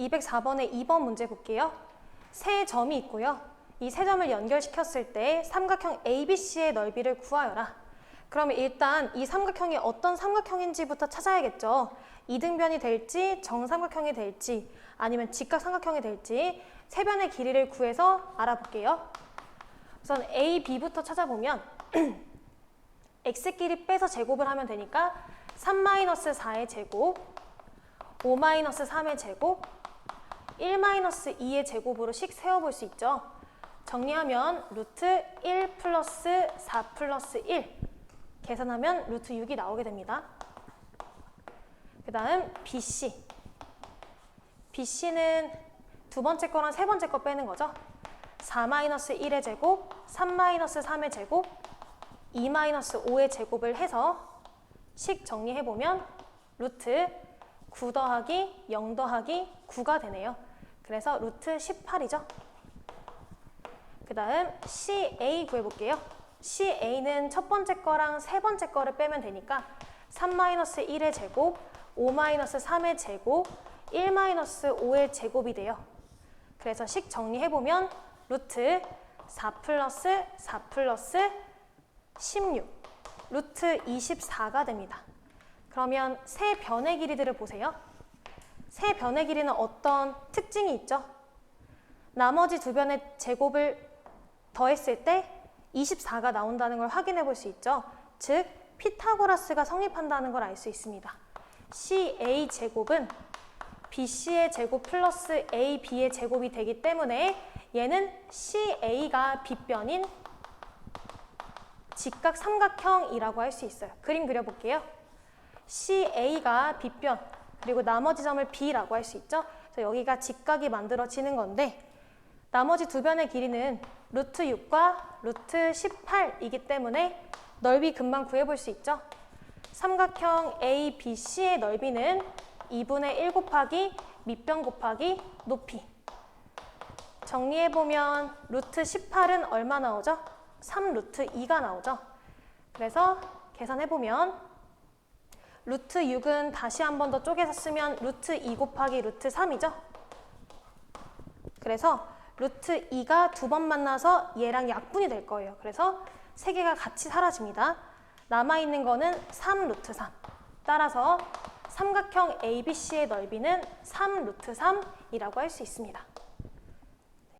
204번의 2번 문제 볼게요. 세 점이 있고요. 이 세 점을 연결시켰을 때 삼각형 ABC의 넓이를 구하여라. 그러면 일단 이 삼각형이 어떤 삼각형인지부터 찾아야겠죠. 이등변이 될지 정삼각형이 될지 아니면 직각삼각형이 될지 세 변의 길이를 구해서 알아볼게요. 우선 A, B부터 찾아보면 x끼리 빼서 제곱을 하면 되니까 3-4의 제곱 5-3의 제곱 1-2의 제곱으로 씩 세워볼 수 있죠. 정리하면 루트 1 플러스 4 플러스 1 계산하면 루트 6이 나오게 됩니다. 그 다음 BC BC는 두 번째 거랑 세 번째 거 빼는 거죠. 4-1의 제곱, 3-3의 제곱, 2-5의 제곱을 해서 식 정리해보면 루트 9 더하기 0 더하기 9가 되네요. 그래서 루트 18이죠. 그 다음 CA 구해볼게요. CA는 첫 번째 거랑 세 번째 거를 빼면 되니까 3-1의 제곱, 5-3의 제곱, 1-5의 제곱이 돼요. 그래서 식 정리해보면 루트 4 플러스 4 플러스 16, 루트 24가 됩니다. 그러면 세 변의 길이들을 보세요. 세 변의 길이는 어떤 특징이 있죠? 나머지 두 변의 제곱을 더했을 때 24가 나온다는 걸 확인해 볼 수 있죠. 즉, 피타고라스가 성립한다는 걸 알 수 있습니다. CA 제곱은 BC의 제곱 플러스 AB의 제곱이 되기 때문에 얘는 CA가 빗변인 직각 삼각형이라고 할 수 있어요. 그림 그려볼게요. CA가 빗변, 그리고 나머지 점을 B라고 할 수 있죠. 그래서 여기가 직각이 만들어지는 건데 나머지 두 변의 길이는 루트 6과 루트 18이기 때문에 넓이 금방 구해볼 수 있죠. 삼각형 ABC의 넓이는 2분의 1 곱하기 밑변 곱하기 높이. 정리해보면 루트 18은 얼마 나오죠? 3 루트 2가 나오죠. 그래서 계산해보면 루트 6은 다시 한 번 더 쪼개서 쓰면 루트 2 곱하기 루트 3이죠. 그래서 루트 2가 두 번 만나서 얘랑 약분이 될 거예요. 그래서 세 개가 같이 사라집니다. 남아있는 거는 3 루트 3. 따라서 삼각형 ABC의 넓이는 3 루트 3이라고 할 수 있습니다.